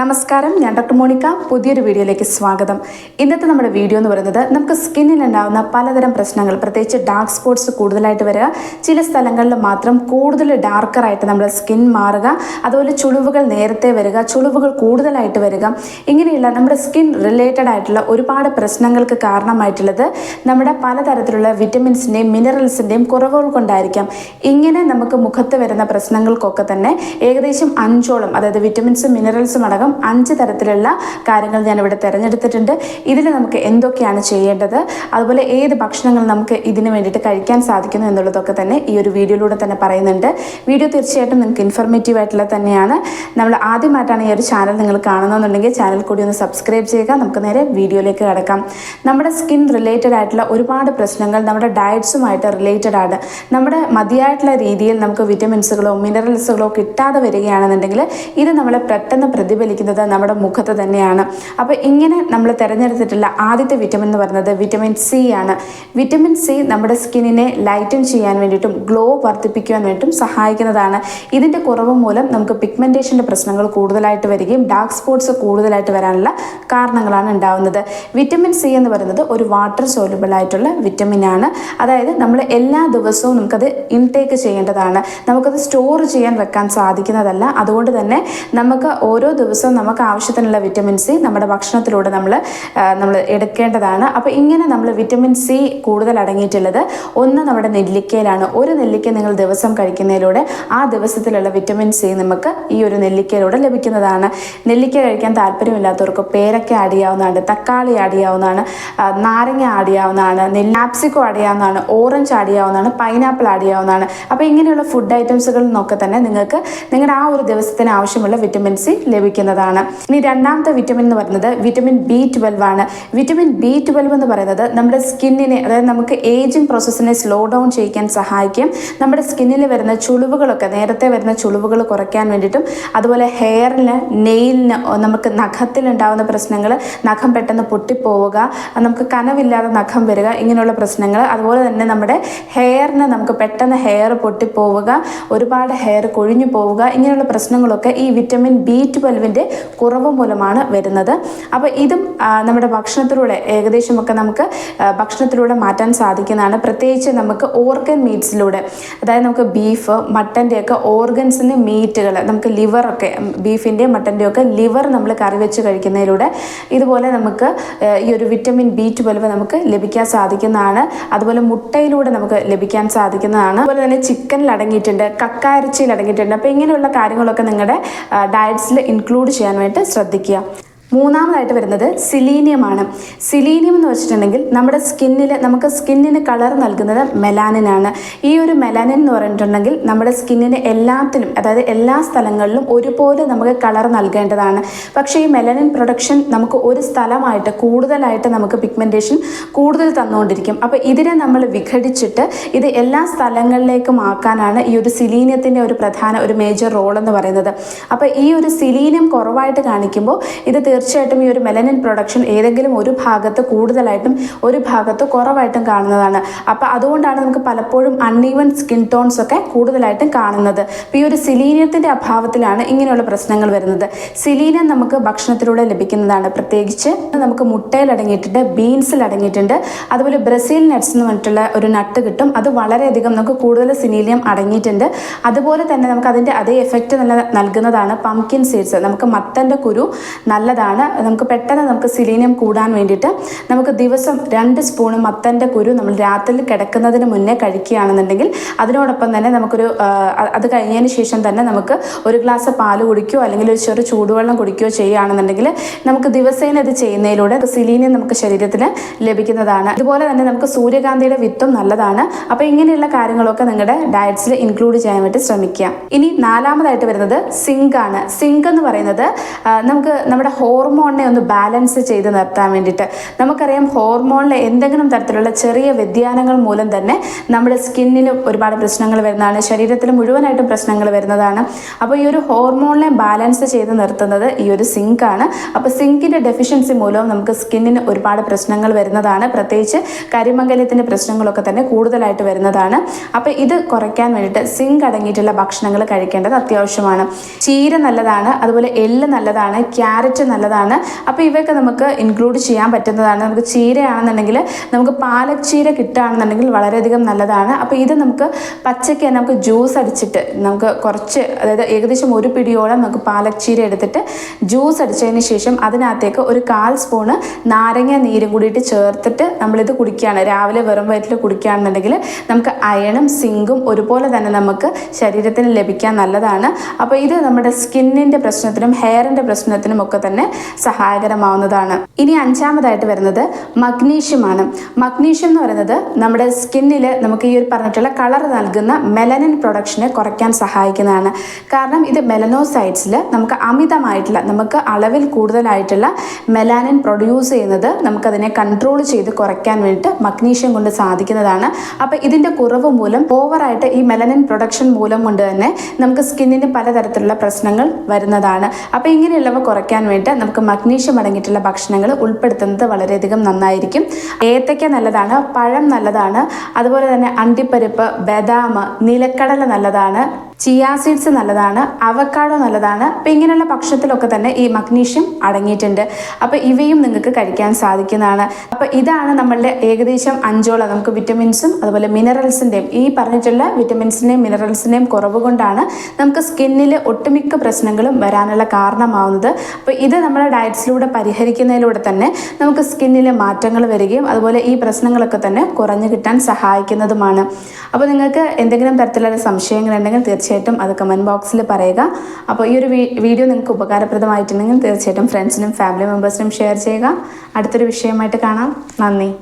നമസ്കാരം. ഞാൻ doctor Monica. പുതിയൊരു വീഡിയോയിലേക്ക് സ്വാഗതം. ഇന്നത്തെ നമ്മുടെ വീഡിയോ എന്ന് പറയുന്നത് നമുക്ക് സ്കിന്നിൽ ഉണ്ടാകുന്ന പലതരം പ്രശ്നങ്ങൾ പ്രത്യേകിച്ച് ഡാർക്ക് സ്പോട്ട്സ് കൂടുതലായിട്ട് വരിക ചില സ്ഥലങ്ങളിൽ മാത്രം കൂടുതൽ ഡാർക്കറായിട്ട് നമ്മുടെ സ്കിൻ മാറുക അതുപോലെ ചുളിവുകൾ നേരത്തെ വരിക ചുളിവുകൾ കൂടുതലായിട്ട് വരിക. ഇങ്ങനെയുള്ള നമ്മുടെ സ്കിൻ റിലേറ്റഡ് ആയിട്ടുള്ള ഒരുപാട് പ്രശ്നങ്ങൾക്ക് കാരണമായിട്ടുള്ളത് നമ്മുടെ പലതരത്തിലുള്ള വിറ്റമിൻസിന്റെയും മിനറൽസിന്റെയും കുറവുകൾ കൊണ്ടായിരിക്കാം. ഇങ്ങനെ നമുക്ക് മുഖത്ത് വരുന്ന പ്രശ്നങ്ങൾക്കൊക്കെ തന്നെ ഏകദേശം അഞ്ചോളം അതായത് വിറ്റമിൻസും മിനറൽസും അടക്കം അഞ്ച് തരത്തിലുള്ള കാര്യങ്ങൾ ഞാൻ ഇവിടെ തിരഞ്ഞെടുത്തിട്ടുണ്ട്. ഇതിൽ നമുക്ക് എന്തൊക്കെയാണ് ചെയ്യേണ്ടത്? അതുപോലെ ഏത് ഭക്ഷണങ്ങൾ നമുക്ക് ഇതിന് വേണ്ടിയിട്ട് കഴിക്കാൻ സാധിക്കുന്നു എന്നുള്ളതൊക്കെ തന്നെ ഈ ഒരു വീഡിയോയിലൂടെ തന്നെ പറയുന്നുണ്ട്. വീഡിയോ തീർച്ചയായിട്ടും നിങ്ങൾക്ക് ഇൻഫർമേറ്റീവ് ആയിട്ടുള്ള തന്നെയാണ്. നമ്മൾ ആദ്യമായിട്ടാണ് ഈ ഒരു ചാനൽ നിങ്ങൾ കാണുന്നതെന്നുണ്ടെങ്കിൽ ചാനൽ കൂടി ഒന്ന് സബ്സ്ക്രൈബ് ചെയ്യുക. നമുക്ക് നേരെ വീഡിയോയിലേക്ക് കിടക്കാം. നമ്മുടെ സ്കിൻ റിലേറ്റഡ് ആയിട്ടുള്ള ഒരുപാട് പ്രശ്നങ്ങൾ നമ്മുടെ ഡയറ്റ്സുമായിട്ട് റിലേറ്റഡ് ആണ്. നമ്മുടെ മതിയായിട്ടുള്ള രീതിയിൽ നമുക്ക് വിറ്റമിൻസുകളോ മിനറൽസുകളോ കിട്ടാതെ വരികയാണെന്നുണ്ടെങ്കിൽ ഇത് നമ്മളെ പെട്ടെന്ന് പ്രതിഫലിക്കുന്നത് നമ്മുടെ മുഖത്ത് തന്നെയാണ്. അപ്പോൾ ഇങ്ങനെ നമ്മൾ തിരഞ്ഞെടുത്തിട്ടുള്ള ആദ്യത്തെ വിറ്റമിൻ എന്ന് പറയുന്നത് വിറ്റമിൻ സി ആണ്. വിറ്റമിൻ സി നമ്മുടെ സ്കിന്നിനെ ലൈറ്റൻ ചെയ്യാൻ വേണ്ടിയിട്ടും ഗ്ലോ വർദ്ധിപ്പിക്കുവാൻ വേണ്ടിയിട്ടും സഹായിക്കുന്നതാണ്. ഇതിന്റെ കുറവ് മൂലം നമുക്ക് പിഗ്മെന്റേഷന്റെ പ്രശ്നങ്ങൾ കൂടുതലായിട്ട് വരികയും ഡാർക്ക് സ്പോട്ട്സ് കൂടുതലായിട്ട് വരാനുള്ള കാരണങ്ങളാണ് ഉണ്ടാവുന്നത്. വിറ്റമിൻ സി എന്ന് പറയുന്നത് ഒരു വാട്ടർ സോലുബിൾ ആയിട്ടുള്ള വിറ്റമിൻ ആണ്. അതായത് നമ്മൾ എല്ലാ ദിവസവും നമുക്കത് ഇൻടേക്ക് ചെയ്യേണ്ടതാണ്. നമുക്കത് സ്റ്റോർ ചെയ്യാൻ വെക്കാൻ സാധിക്കുന്നതല്ല. അതുകൊണ്ട് തന്നെ നമുക്ക് ഓരോ ദിവസവും നമുക്ക് ആവശ്യത്തിനുള്ള വിറ്റമിൻ സി നമ്മുടെ ഭക്ഷണത്തിലൂടെ നമ്മൾ നമ്മൾ എടുക്കേണ്ടതാണ്. അപ്പോൾ ഇങ്ങനെ നമ്മൾ വിറ്റമിൻ സി കൂടുതൽ അടങ്ങിയിട്ടുള്ളത് ഒന്ന് നമ്മുടെ നെല്ലിക്കയിലാണ്. ഒരു നെല്ലിക്ക നിങ്ങൾ ദിവസം കഴിക്കുന്നതിലൂടെ ആ ദിവസത്തിലുള്ള വിറ്റമിൻ സി നമുക്ക് ഈ ഒരു നെല്ലിക്കയിലൂടെ ലഭിക്കുന്നതാണ്. നെല്ലിക്ക കഴിക്കാൻ താല്പര്യമില്ലാത്തവർക്ക് പേരക്ക ആഡ് ചെയ്യാവുന്നതാണ് തക്കാളി ആഡ് ചെയ്യാവുന്നതാണ് നാരങ്ങ ആഡ് ചെയ്യാവുന്നതാണ് നെല്ലാപ്സിക്കോ ആഡ് ചെയ്യാവുന്നതാണ് ഓറഞ്ച് ആഡ് ചെയ്യാവുന്നതാണ് പൈനാപ്പിൾ ആഡ് ചെയ്യാവുന്നതാണ് അപ്പോൾ ഇങ്ങനെയുള്ള ഫുഡ് ഐറ്റംസുകളിൽ നിന്നൊക്കെ തന്നെ നിങ്ങൾക്ക് നിങ്ങളുടെ ആ ഒരു ദിവസത്തിന് ആവശ്യമുള്ള വിറ്റമിൻ സി ലഭിക്കുന്നതാണ്. ഇനി രണ്ടാമത്തെ വിറ്റമിൻ എന്ന് പറയുന്നത് വിറ്റമിൻ ബി ട്വൽവ് ആണ്. വിറ്റമിൻ ബി ട്വൽവ് എന്ന് പറയുന്നത് നമ്മുടെ സ്കിന്നിനെ അതായത് നമുക്ക് ഏജിങ് പ്രോസസ്സിനെ സ്ലോ ഡൗൺ ചെയ്യിക്കാൻ സഹായിക്കും. നമ്മുടെ സ്കിന്നിൽ വരുന്ന ചുളിവുകളൊക്കെ നേരത്തെ വരുന്ന ചുളിവുകൾ കുറയ്ക്കാൻ വേണ്ടിയിട്ടും അതുപോലെ ഹെയറിന് നെയിലിന് നമുക്ക് നഖത്തിലുണ്ടാവുന്ന പ്രശ്നങ്ങൾ നഖം പെട്ടെന്ന് പൊട്ടിപ്പോവുക നമുക്ക് കനവില്ലാതെ നഖം വരിക ഇങ്ങനെയുള്ള പ്രശ്നങ്ങൾ അതുപോലെ തന്നെ നമ്മുടെ ഹെയറിന് നമുക്ക് പെട്ടെന്ന് ഹെയർ പൊട്ടിപ്പോവുക ഒരുപാട് ഹെയർ കൊഴിഞ്ഞു പോവുക ഇങ്ങനെയുള്ള പ്രശ്നങ്ങളൊക്കെ ഈ വിറ്റമിൻ ബി ട്വൽവിന്റെ കുറവ് മൂലമാണ് വരുന്നത്. അപ്പോൾ ഇതും നമ്മുടെ ഭക്ഷണത്തിലൂടെ ഏകദേശമൊക്കെ നമുക്ക് ഭക്ഷണത്തിലൂടെ മാറ്റാൻ സാധിക്കുന്നതാണ്. പ്രത്യേകിച്ച് നമുക്ക് ഓർഗൻ മീറ്റ്സിലൂടെ അതായത് നമുക്ക് ബീഫ് മട്ടന്റെയൊക്കെ ഓർഗൻസിന്റെ മീറ്റുകൾ നമുക്ക് ലിവറൊക്കെ ബീഫിന്റെയും മട്ടന്റെയും ഒക്കെ ലിവർ നമ്മൾ കറി വെച്ച് കഴിക്കുന്നതിലൂടെ ഇതുപോലെ നമുക്ക് ഈ ഒരു വിറ്റമിൻ ബി ട്വൽവ് നമുക്ക് ലഭിക്കാൻ സാധിക്കുന്നതാണ്. അതുപോലെ മുട്ടയിലൂടെ നമുക്ക് ലഭിക്കാൻ സാധിക്കുന്നതാണ്. അതുപോലെ തന്നെ ചിക്കനിൽ അടങ്ങിയിട്ടുണ്ട് കക്കായിറച്ചിയിൽ അടങ്ങിയിട്ടുണ്ട്. അപ്പോൾ ഇങ്ങനെയുള്ള കാര്യങ്ങളൊക്കെ നിങ്ങളുടെ ഡയറ്റ്സിൽ ഇൻക്ലൂഡ് ചെയ്യാൻ വേണ്ടി ശ്രദ്ധിക്കുക. മൂന്നാമതായിട്ട് വരുന്നത് സിലീനിയമാണ് സിലീനിയം എന്ന് വെച്ചിട്ടുണ്ടെങ്കിൽ നമ്മുടെ സ്കിന്നിൽ നമുക്ക് സ്കിന്നിന് കളർ നൽകുന്നത് മെലാനിനാണ് ഈ ഒരു മെലാനിൻ എന്ന് പറഞ്ഞിട്ടുണ്ടെങ്കിൽ നമ്മുടെ സ്കിന്നിന് എല്ലാത്തിനും അതായത് എല്ലാ സ്ഥലങ്ങളിലും ഒരുപോലെ നമുക്ക് കളർ നൽകേണ്ടതാണ്. പക്ഷേ ഈ മെലാനിൻ പ്രൊഡക്ഷൻ നമുക്ക് ഒരു സ്ഥലമായിട്ട് കൂടുതലായിട്ട് നമുക്ക് പിഗ്മെന്റേഷൻ കൂടുതൽ തന്നുകൊണ്ടിരിക്കും. അപ്പോൾ ഇതിനെ നമ്മൾ വിഘടിച്ചിട്ട് ഇത് എല്ലാ സ്ഥലങ്ങളിലേക്കും ആക്കാനാണ് ഈ ഒരു സിലീനിയത്തിന്റെ ഒരു പ്രധാന ഒരു മേജർ റോൾ എന്ന് പറയുന്നത്. അപ്പോൾ ഈ ഒരു സിലീനിയം കുറവായിട്ട് കാണിക്കുമ്പോൾ ഇത് തീർച്ചയായിട്ടും ഈ ഒരു മെലനിൻ പ്രൊഡക്ഷൻ ഏതെങ്കിലും ഒരു ഭാഗത്ത് കൂടുതലായിട്ടും ഒരു ഭാഗത്ത് കുറവായിട്ടും കാണുന്നതാണ്. അപ്പോൾ അതുകൊണ്ടാണ് നമുക്ക് പലപ്പോഴും അൺഈവൻ സ്കിൻ ടോൺസ് ഒക്കെ കൂടുതലായിട്ടും കാണുന്നത്. ഈ ഒരു സിലീനിയത്തിന്റെ അഭാവത്തിലാണ് ഇങ്ങനെയുള്ള പ്രശ്നങ്ങൾ വരുന്നത്. സിലീനിയം നമുക്ക് ഭക്ഷണത്തിലൂടെ ലഭിക്കുന്നതാണ്. പ്രത്യേകിച്ച് നമുക്ക് മുട്ടയിൽ അടങ്ങിയിട്ടുണ്ട് ബീൻസിൽ അടങ്ങിയിട്ടുണ്ട് അതുപോലെ ബ്രസീൽ നട്ട്സ് എന്ന് പറഞ്ഞിട്ടുള്ള ഒരു നട്ട് കിട്ടും. അത് വളരെയധികം നമുക്ക് കൂടുതൽ സിലീനിയം അടങ്ങിയിട്ടുണ്ട്. അതുപോലെ തന്നെ നമുക്ക് അതിന്റെ അതേ എഫക്റ്റ് നല്ല നൽകുന്നതാണ് പംകിൻ സീഡ്സ് നമുക്ക് മത്തന്റെ കുരു നല്ലതാണ്. നമുക്ക് പെട്ടെന്ന് നമുക്ക് സിലീനിയം കൂടാൻ വേണ്ടിയിട്ട് നമുക്ക് ദിവസം രണ്ട് സ്പൂണ് മത്തന്റെ കുരു നമ്മൾ രാത്രി കിടക്കുന്നതിന് മുന്നേ കഴിക്കുകയാണെന്നുണ്ടെങ്കിൽ അതിനോടൊപ്പം തന്നെ നമുക്കൊരു അത് കഴിഞ്ഞതിന് ശേഷം തന്നെ നമുക്ക് ഒരു ഗ്ലാസ് പാൽ കുടിക്കുകയോ അല്ലെങ്കിൽ ഒരു ചെറു ചൂടുവെള്ളം കുടിക്കുകയോ ചെയ്യുകയാണെന്നുണ്ടെങ്കിൽ നമുക്ക് ദിവസേന ഇത് ചെയ്യുന്നതിലൂടെ സിലീനിയം നമുക്ക് ശരീരത്തിൽ ലഭിക്കുന്നതാണ്. അതുപോലെ തന്നെ നമുക്ക് സൂര്യകാന്തിയുടെ വിത്തും നല്ലതാണ്. അപ്പോൾ ഇങ്ങനെയുള്ള കാര്യങ്ങളൊക്കെ നിങ്ങളുടെ ഡയറ്റ്സിൽ ഇൻക്ലൂഡ് ചെയ്യാൻ വേണ്ടി ശ്രമിക്കുക. ഇനി നാലാമതായിട്ട് വരുന്നത് സിങ്ക് ആണ്. സിങ്ക് എന്ന് പറയുന്നത് നമുക്ക് നമ്മുടെ ഹോർ ഹോർമോണിനെ ഒന്ന് ബാലൻസ് ചെയ്ത് നിർത്താൻ വേണ്ടിയിട്ട്. നമുക്കറിയാം ഹോർമോണിലെ എന്തെങ്കിലും തരത്തിലുള്ള ചെറിയ വ്യതിയാനങ്ങൾ മൂലം തന്നെ നമ്മുടെ സ്കിന്നിൽ ഒരുപാട് പ്രശ്നങ്ങൾ വരുന്നതാണ്. ശരീരത്തിൽ മുഴുവനായിട്ടും പ്രശ്നങ്ങൾ വരുന്നതാണ്. അപ്പോൾ ഈ ഒരു ഹോർമോണിനെ ബാലൻസ് ചെയ്ത് നിർത്തുന്നത് ഈ ഒരു സിങ്ക് ആണ്. അപ്പോൾ സിങ്കിന്റെ ഡെഫിഷ്യൻസി മൂലവും നമുക്ക് സ്കിന്നിന് ഒരുപാട് പ്രശ്നങ്ങൾ വരുന്നതാണ്. പ്രത്യേകിച്ച് കരിമംഗല്യത്തിന്റെ പ്രശ്നങ്ങളൊക്കെ തന്നെ കൂടുതലായിട്ട് വരുന്നതാണ്. അപ്പോൾ ഇത് കുറയ്ക്കാൻ വേണ്ടിയിട്ട് സിങ്ക് അടങ്ങിയിട്ടുള്ള ഭക്ഷണങ്ങൾ കഴിക്കേണ്ടത് അത്യാവശ്യമാണ്. ചീര നല്ലതാണ് അതുപോലെ എല്ല് നല്ലതാണ് ക്യാരറ്റ് നല്ലതാണ് അപ്പോൾ ഇവയൊക്കെ നമുക്ക് ഇൻക്ലൂഡ് ചെയ്യാൻ പറ്റുന്നതാണ്. നമുക്ക് ചീരയാണെന്നുണ്ടെങ്കിൽ നമുക്ക് പാലക് ചീര കിട്ടുകയാണെന്നുണ്ടെങ്കിൽ വളരെയധികം നല്ലതാണ്. അപ്പോൾ ഇത് നമുക്ക് പച്ചയ്ക്ക് നമുക്ക് ജ്യൂസ് അടിച്ചിട്ട് നമുക്ക് കുറച്ച് അതായത് ഏകദേശം ഒരു പിടിയോളം നമുക്ക് പാലക് ചീര എടുത്തിട്ട് ജ്യൂസ് അടിച്ചതിന് ശേഷം അതിനകത്തേക്ക് ഒരു കാൽ സ്പൂണ് നാരങ്ങ നീരും കൂടിയിട്ട് ചേർത്തിട്ട് നമ്മളിത് കുടിക്കുകയാണ്. രാവിലെ വെറും വയറ്റിൽ കുടിക്കുകയാണെന്നുണ്ടെങ്കിൽ നമുക്ക് അയണും സിങ്കും ഒരുപോലെ തന്നെ നമുക്ക് ശരീരത്തിന് ലഭിക്കാൻ നല്ലതാണ്. അപ്പോൾ ഇത് നമ്മുടെ സ്കിന്നിന്റെ പ്രശ്നത്തിനും ഹെയറിന്റെ പ്രശ്നത്തിനും ഒക്കെ തന്നെ സഹായകരമാവുന്നതാണ്. ഇനി അഞ്ചാമതായിട്ട് വരുന്നത് മഗ്നീഷ്യമാണ്. മഗ്നീഷ്യം എന്ന് പറയുന്നത് നമ്മുടെ സ്കിന്നിൽ നമുക്ക് ഈ ഒരു പറഞ്ഞിട്ടുള്ള കളർ നൽകുന്ന മെലനിൻ പ്രൊഡക്ഷനെ കുറയ്ക്കാൻ സഹായിക്കുന്നതാണ്. കാരണം ഇത് മെലനോസൈറ്റ്സിൽ നമുക്ക് അമിതമായിട്ടുള്ള നമുക്ക് അളവിൽ കൂടുതലായിട്ടുള്ള മെലാനിൻ പ്രൊഡ്യൂസ് ചെയ്യുന്നത് നമുക്കതിനെ കൺട്രോൾ ചെയ്ത് കുറയ്ക്കാൻ വേണ്ടിയിട്ട് മഗ്നീഷ്യം കൊണ്ട് സാധിക്കുന്നതാണ്. അപ്പോൾ ഇതിന്റെ കുറവ് മൂലം ഓവറായിട്ട് ഈ മെലനിൻ പ്രൊഡക്ഷൻ മൂലം കൊണ്ട് തന്നെ നമുക്ക് സ്കിന്നിന് പലതരത്തിലുള്ള പ്രശ്നങ്ങൾ വരുന്നതാണ്. അപ്പോൾ ഇങ്ങനെയുള്ളവ കുറയ്ക്കാൻ വേണ്ടി നമുക്ക് മഗ്നീഷ്യം അടങ്ങിയിട്ടുള്ള ഭക്ഷണങ്ങൾ ഉൾപ്പെടുത്തുന്നത് വളരെയധികം നന്നായിരിക്കും. ഏത്തയ്ക്ക നല്ലതാണ് പഴം നല്ലതാണ് അതുപോലെ തന്നെ അണ്ടിപ്പരിപ്പ് ബദാം നിലക്കടല നല്ലതാണ്. ചിയാ സീഡ്സ് നല്ലതാണ് അവക്കാഡോ നല്ലതാണ് അപ്പോൾ ഇങ്ങനെയുള്ള പക്ഷത്തിലൊക്കെ തന്നെ ഈ മഗ്നീഷ്യം അടങ്ങിയിട്ടുണ്ട്. അപ്പോൾ ഇവയും നിങ്ങൾക്ക് കഴിക്കാൻ സാധിക്കുന്നതാണ്. അപ്പോൾ ഇതാണ് നമ്മളുടെ ഏകദേശം അഞ്ചോളം നമുക്ക് വിറ്റമിൻസും അതുപോലെ മിനറൽസിന്റെയും. ഈ പറഞ്ഞിട്ടുള്ള വിറ്റമിൻസിന്റെയും മിനറൽസിന്റെയും കുറവ് കൊണ്ടാണ് നമുക്ക് സ്കിന്നിൽ ഒട്ടുമിക്ക പ്രശ്നങ്ങളും വരാനുള്ള കാരണമാവുന്നത്. അപ്പോൾ ഇത് നമ്മുടെ ഡയറ്റ്സിലൂടെ പരിഹരിക്കുന്നതിലൂടെ തന്നെ നമുക്ക് സ്കിന്നിലെ മാറ്റങ്ങൾ വരികയും അതുപോലെ ഈ പ്രശ്നങ്ങളൊക്കെ തന്നെ കുറഞ്ഞു കിട്ടാൻ സഹായിക്കുന്നതുമാണ്. അപ്പോൾ നിങ്ങൾക്ക് എന്തെങ്കിലും തരത്തിലുള്ള സംശയങ്ങളുണ്ടെങ്കിൽ തീർച്ചയായിട്ടും അത് കമന്റ് ബോക്സിൽ പറയുക. അപ്പോൾ ഈ ഒരു വീഡിയോ നിങ്ങൾക്ക് ഉപകാരപ്രദമായിട്ടുണ്ടെങ്കിൽ തീർച്ചയായിട്ടും ഫ്രണ്ട്സിനും ഫാമിലി മെമ്പേഴ്സിനും ഷെയർ ചെയ്യുക. അടുത്തൊരു വിഷയമായിട്ട് കാണാം. നന്ദി.